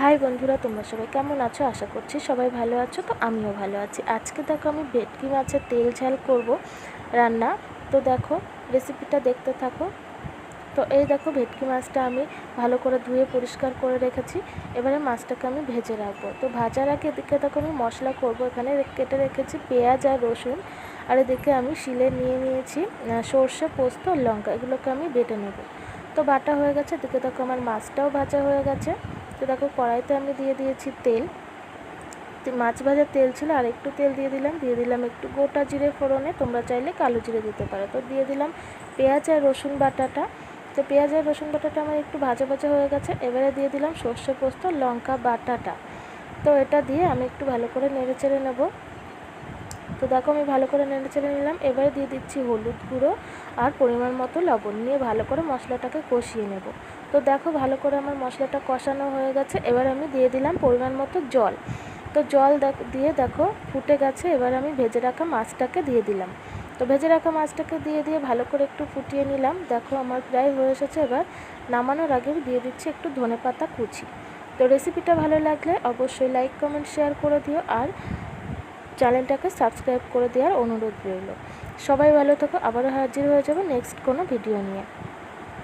High বন্ধুরা, তোমরা সবাই কেমন আছো? আশা করছি সবাই ভালো আছো, তো আমিও ভালো আছি। আজকে দেখো আমি ভেটকি মাছের তেল ঝাল করব রান্না। তো দেখো রেসিপিটা দেখতে থাকো। তো এই দেখো ভেটকি মাছটা আমি ভালো করে ধুয়ে পরিষ্কার করে রেখেছি। এবারে মাছটাকে আমি ভেজে রাখব। তো ভাজার আগে এদিকে দেখো আমি মশলা করব। এখানে কেটে রেখেছি পেঁয়াজ আর রসুন। আর এদিকে আমি শিলে নিয়ে নিয়েছি সর্ষে, পোস্ত লঙ্কা। এগুলোকে আমি বেটে নেব। তো বাটা হয়ে গেছে। এদিকে দেখো আমার মাছটাও ভাজা হয়ে গেছে। তো দেখো কড়াইতে আমি দিয়ে দিয়েছি তেল। মাছ ভাজার তেল ছিল, আর একটু তেল দিয়ে দিলাম। দিয়ে দিলাম একটু গোটা জিরে ফোড়নে, তোমরা চাইলে কালো জিরে দিতে পারো। তো দিয়ে দিলাম পেঁয়াজ আর রসুন বাটাটা। তো পেঁয়াজ আর রসুন বাটাটা আমার একটু ভাজা ভাজা হয়ে গেছে। এবারে দিয়ে দিলাম সর্ষে পোস্ত, লঙ্কা বাটাটা। তো এটা দিয়ে আমি একটু ভালো করে নেড়ে চেড়ে নেব। তো দেখো আমি ভালো করে নেড়ে চেড়ে নিলাম। এবারে দিয়ে দিচ্ছি হলুদ গুঁড়ো আর পরিমাণ মতো লবণ। নিয়ে ভালো করে মশলাটাকে কষিয়ে নেব। তো দেখো ভালো করে আমার মশলাটা কষানো হয়ে গেছে। এবার আমি দিয়ে দিলাম পরিমাণ মতো জল। তো জল দিয়ে দেখো ফুটে গেছে। এবার আমি ভেজে রাখা মাছটাকে দিয়ে দিলাম। তো ভেজে রাখা মাছটাকে দিয়ে দিয়ে ভালো করে একটু ফুটিয়ে নিলাম। দেখো আমার প্রায় হয়ে এসেছে। এবার নামানোর আগে দিয়ে দিচ্ছি একটু ধনে পাতা কুচি। তো রেসিপিটা ভালো লাগলে অবশ্যই লাইক কমেন্ট শেয়ার করে দিও। আর চ্যানেলটাকে সাবস্ক্রাইব করে দেওয়ার অনুরোধ রইল। সবাই ভালো থাকো, আবারও হাজির হয়ে যাবে নেক্সট কোনো ভিডিও নিয়ে।